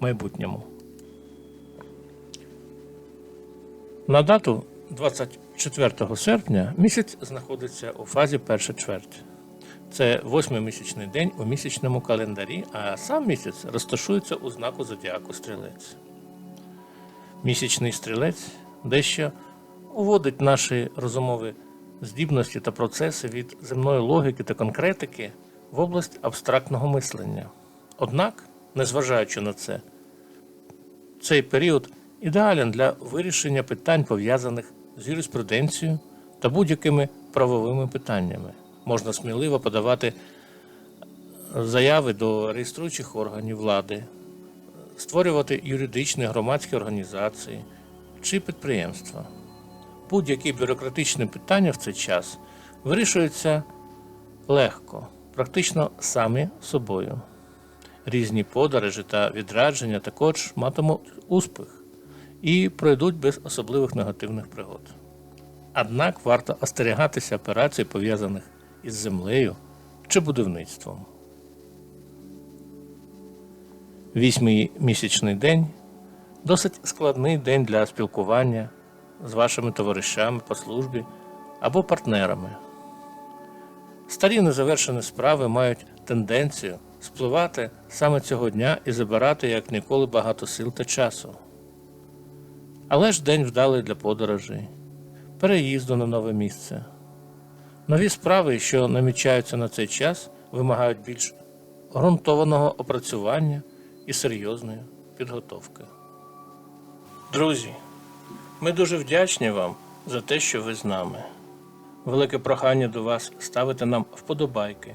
майбутньому. На дату 24 серпня місяць знаходиться у фазі перша чверть. Це восьмий місячний день у місячному календарі, а сам місяць розташується у знаку зодіаку стрілець. Місячний стрілець дещо уводить наші розумові здібності та процеси від земної логіки та конкретики в область абстрактного мислення. Однак, незважаючи на це, цей період ідеален для вирішення питань, пов'язаних з юриспруденцією та будь-якими правовими питаннями. Можна сміливо подавати заяви до реєструючих органів влади, створювати юридичні громадські організації чи підприємства. Будь-які бюрократичні питання в цей час вирішуються легко, практично самі собою. Різні подорожі та відрадження також матимуть успіх і пройдуть без особливих негативних пригод. Однак варто остерігатися операцій, пов'язаних із землею чи будівництвом. Вісьмий місячний день досить складний день для спілкування з вашими товаришами по службі або партнерами. Старі незавершені справи мають тенденцію спливати саме цього дня і забирати як ніколи багато сил та часу. Але ж день вдалий для подорожей, переїзду на нове місце. Нові справи, що намічаються на цей час, вимагають більш ґрунтованого опрацювання і серйозної підготовки. Друзі, ми дуже вдячні вам за те, що ви з нами. Велике прохання до вас ставити нам вподобайки,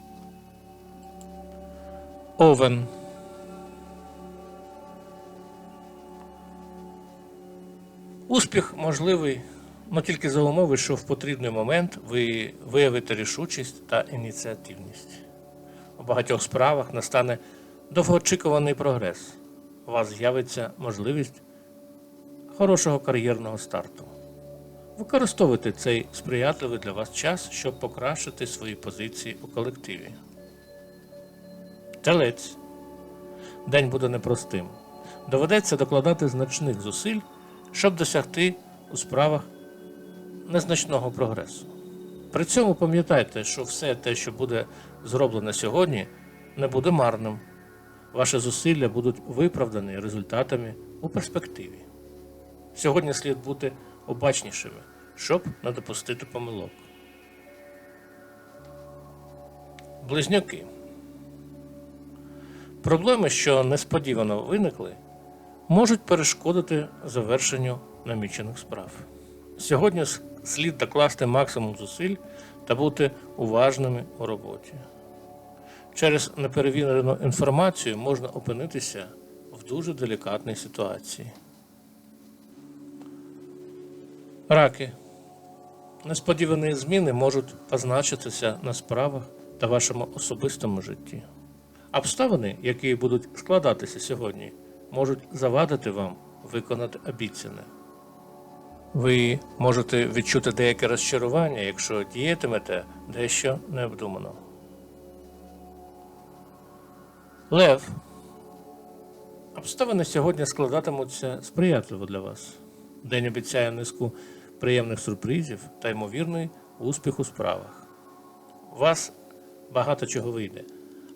Овен. Успіх можливий, але тільки за умови, що в потрібний момент ви виявите рішучість та ініціативність. У багатьох справах настане довгоочікуваний прогрес. У вас з'явиться можливість хорошого кар'єрного старту. Використовуйте цей сприятливий для вас час, щоб покращити свої позиції у колективі. Телець. День буде непростим. Доведеться докладати значних зусиль, щоб досягти у справах незначного прогресу. При цьому пам'ятайте, що все те, що буде зроблено сьогодні, не буде марним. Ваші зусилля будуть виправдані результатами у перспективі. Сьогодні слід бути обачнішими, щоб не допустити помилок. Близнюки. Проблеми, що несподівано виникли, можуть перешкодити завершенню намічених справ. Сьогодні слід докласти максимум зусиль та бути уважними у роботі. Через неперевірену інформацію можна опинитися в дуже делікатній ситуації. Раки. Несподівані зміни можуть позначитися на справах та вашому особистому житті. Обставини, які будуть складатися сьогодні, можуть завадити вам виконати обіцяне. Ви можете відчути деяке розчарування, якщо діятимете дещо необдумано. Лев. Обставини сьогодні складатимуться сприятливо для вас. День обіцяє низку приємних сюрпризів та ймовірний успіх у справах. У вас багато чого вийде,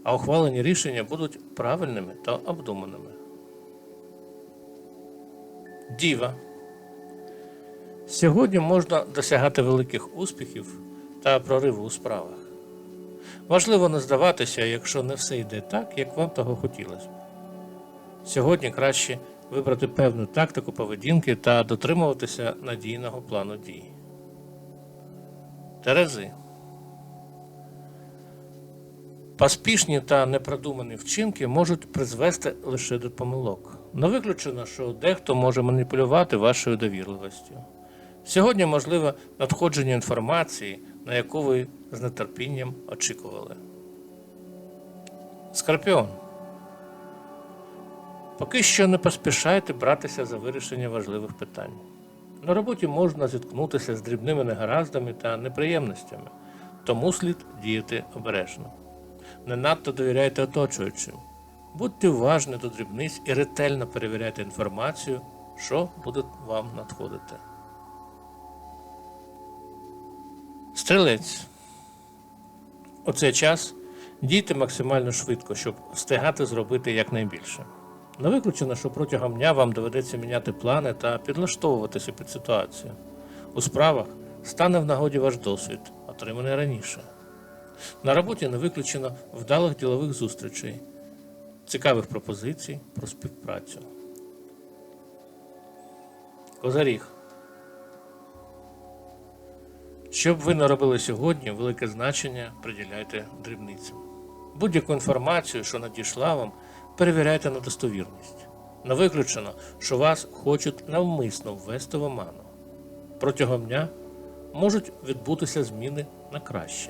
а ухвалені рішення будуть правильними та обдуманими. Діва. Сьогодні можна досягати великих успіхів та прориву у справах. Важливо не здаватися, якщо не все йде так, як вам того хотілося. Сьогодні краще вибрати певну тактику поведінки та дотримуватися надійного плану дій. Терези. Поспішні та непродумані вчинки можуть призвести лише до помилок. Не виключено, що дехто може маніпулювати вашою довірливістю. Сьогодні можливе надходження інформації, на яку ви з нетерпінням очікували. Скорпіон. Поки що не поспішайте братися за вирішення важливих питань. На роботі можна зіткнутися з дрібними негараздами та неприємностями, тому слід діяти обережно. Не надто довіряйте оточуючим. Будьте уважні до дрібниць і ретельно перевіряйте інформацію, що буде вам надходити. Стрілець. У цей час дійте максимально швидко, щоб встигати зробити якнайбільше. Не виключено, що протягом дня вам доведеться міняти плани та підлаштовуватися під ситуацію. У справах стане в нагоді ваш досвід, отриманий раніше. На роботі не виключено вдалих ділових зустрічей, цікавих пропозицій про співпрацю. Козаріг. Що б ви не робили сьогодні, велике значення приділяйте дрібницям. Будь-яку інформацію, що надійшла вам, перевіряйте на достовірність. Не виключено, що вас хочуть навмисно ввести в оману. Протягом дня можуть відбутися зміни на краще,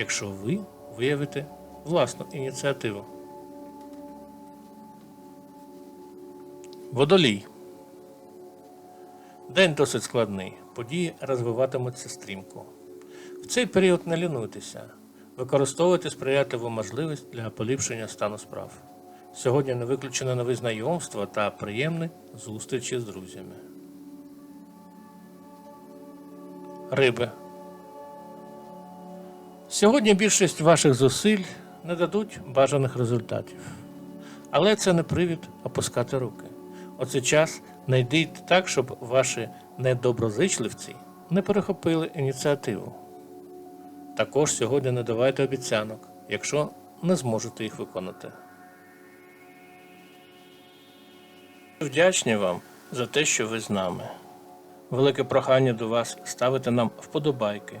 якщо ви виявите власну ініціативу. Водолій. День досить складний. Події розвиватимуться стрімко. В цей період не лінуйтеся. Використовуйте сприятливу можливість для поліпшення стану справ. Сьогодні не виключено нові знайомства та приємні зустрічі з друзями. Риби. Сьогодні більшість ваших зусиль не дадуть бажаних результатів. Але це не привід опускати руки. Оцей час не йдіть так, щоб ваші недоброзичливці не перехопили ініціативу. Також сьогодні не давайте обіцянок, якщо не зможете їх виконати. Вдячні вам за те, що ви з нами. Велике прохання до вас ставити нам вподобайки,